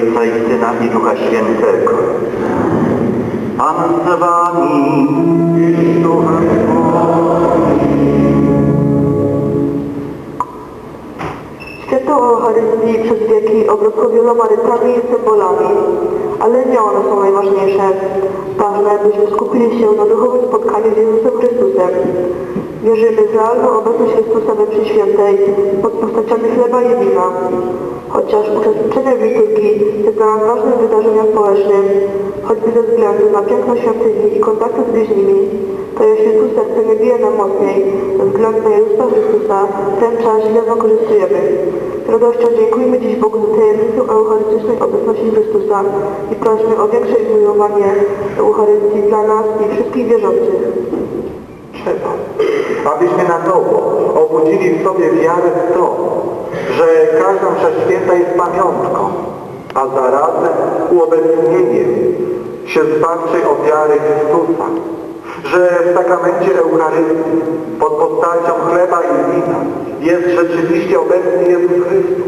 Syna i Ducha Świętego. Pan z wami i duchem Święto Eucharystii przez wieki obrosło wieloma rytami i symbolami, ale nie one są najważniejsze. Ważne, byśmy skupili się na duchowym spotkaniu z Jezusem Chrystusem. Wierzymy w realną obecność Chrystusa we świętej pod postaciami chleba i wina. Chociaż uczestniczenie w liturgii jest dla nas ważnym wydarzeniem społecznym, choćby ze względu na piękno świątyni i kontakty z bliźnimi, to jeśli tu serce nie bije nam mocniej, ze względu na Jezusa Chrystusa, ten czas źle wykorzystujemy. Z radością dziękujemy dziś Bogu za tajemnicę eucharystycznej obecności Chrystusa i prośmy o większe ilumowanie Eucharystii dla nas i wszystkich wierzących. trzeba, abyśmy na nowo obudzili w sobie wiarę w to, że każda msza święta jest pamiątką, a zarazem uobecnieniem się zbawczej ofiary Chrystusa, że w sakramencie Eucharystii pod postacią chleba i wina jest rzeczywiście obecny Jezus Chrystus,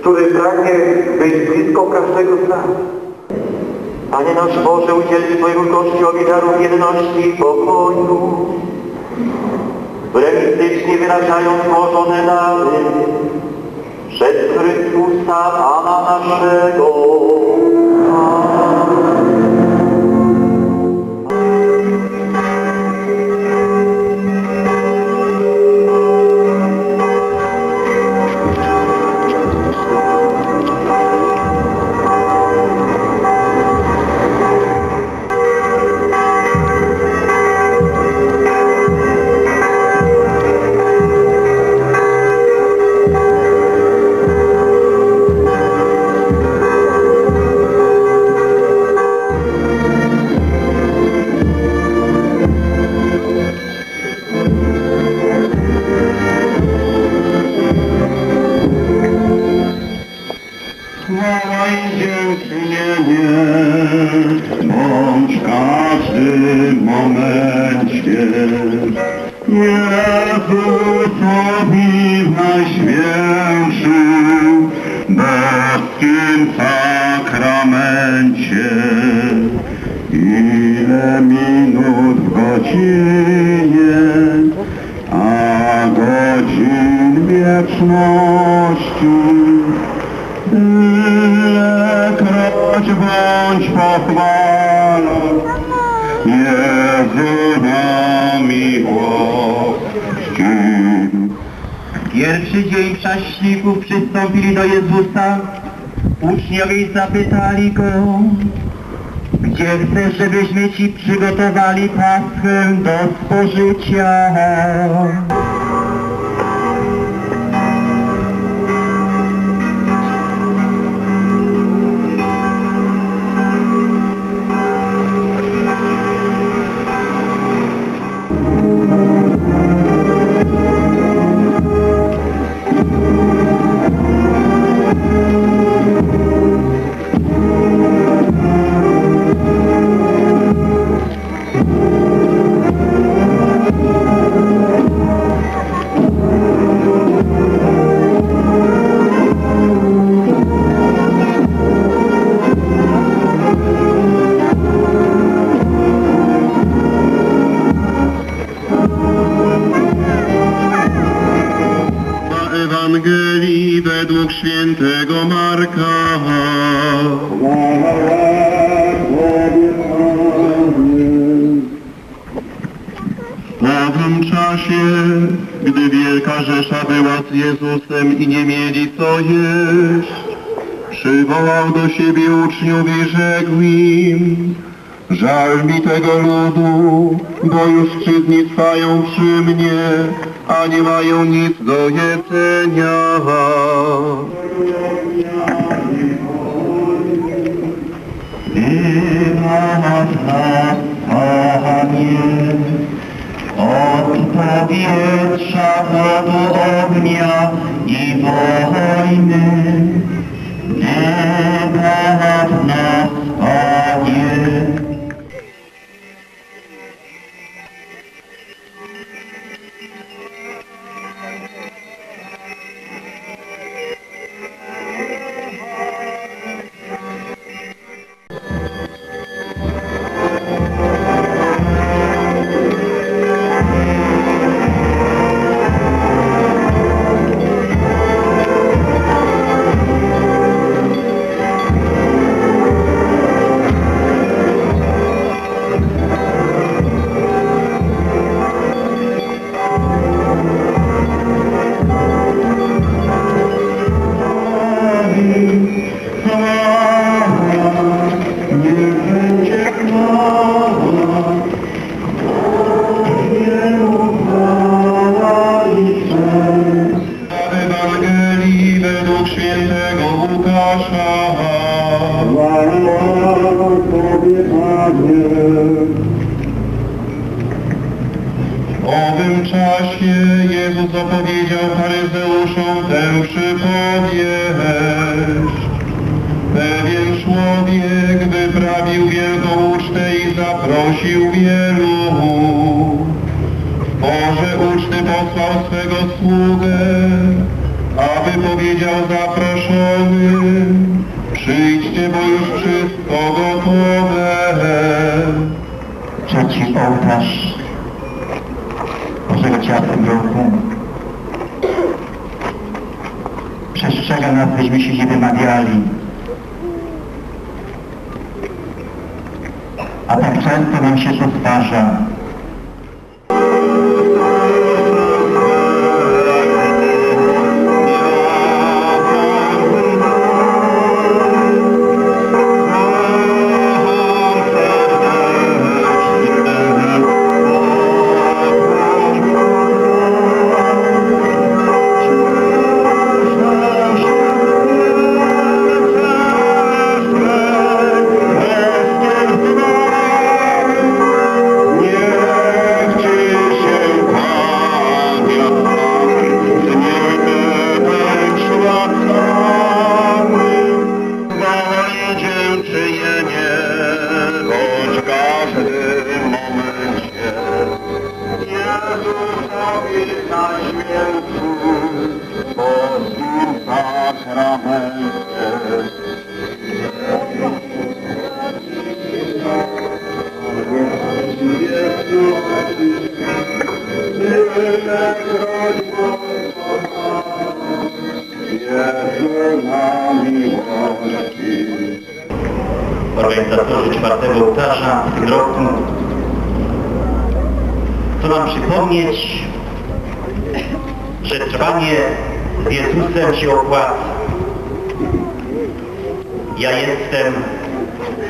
który pragnie być blisko każdego z nas. Panie nasz Boże, udziel swojemu Kościołowi darów jedności i pokoju, premistycznie wyrażając złożone przez Chrystusa Pana Jezusowi w najświętszym, boskim sakramencie. Ile minut w godzinie, a godzin wieczności. Bądź pochwalony, Miłości. Pierwszy dzień prześników przystąpili do Jezusa. Uczniowie zapytali Go, gdzie chcesz, żebyśmy Ci przygotowali paschę do spożycia? Według świętego Marka. W owym czasie, gdy wielka rzesza była z Jezusem i nie mieli co jeść, przywołał do siebie uczniów i rzekł im, Żal mi tego ludu, bo już trzy dni trwają przy mnie, a nie mają nic do jedzenia. Owym czasie Jezus opowiedział faryzeuszom tę przypowieść. Pewien człowiek wyprawił wielką ucztę i zaprosił wielu. W porze uczty posłał swego sługę, aby powiedział zaproszonym, przyjdźcie, bo już wszystko gotowe. Trzeci ołtarz Bożego Ciała w tym roku przestrzega nas, byśmy się nie wymawiali. A tak często nam się to zdarza. Organizatorzy czwartego ołtarza w tym roku chcą nam przypomnieć, że trwanie z Jezusem się opłaca. Ja jestem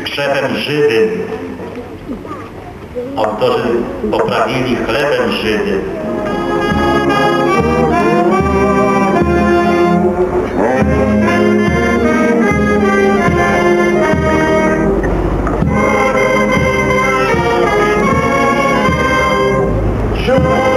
krzewem żywym. Autorzy poprawili chlebem żywym. Sure.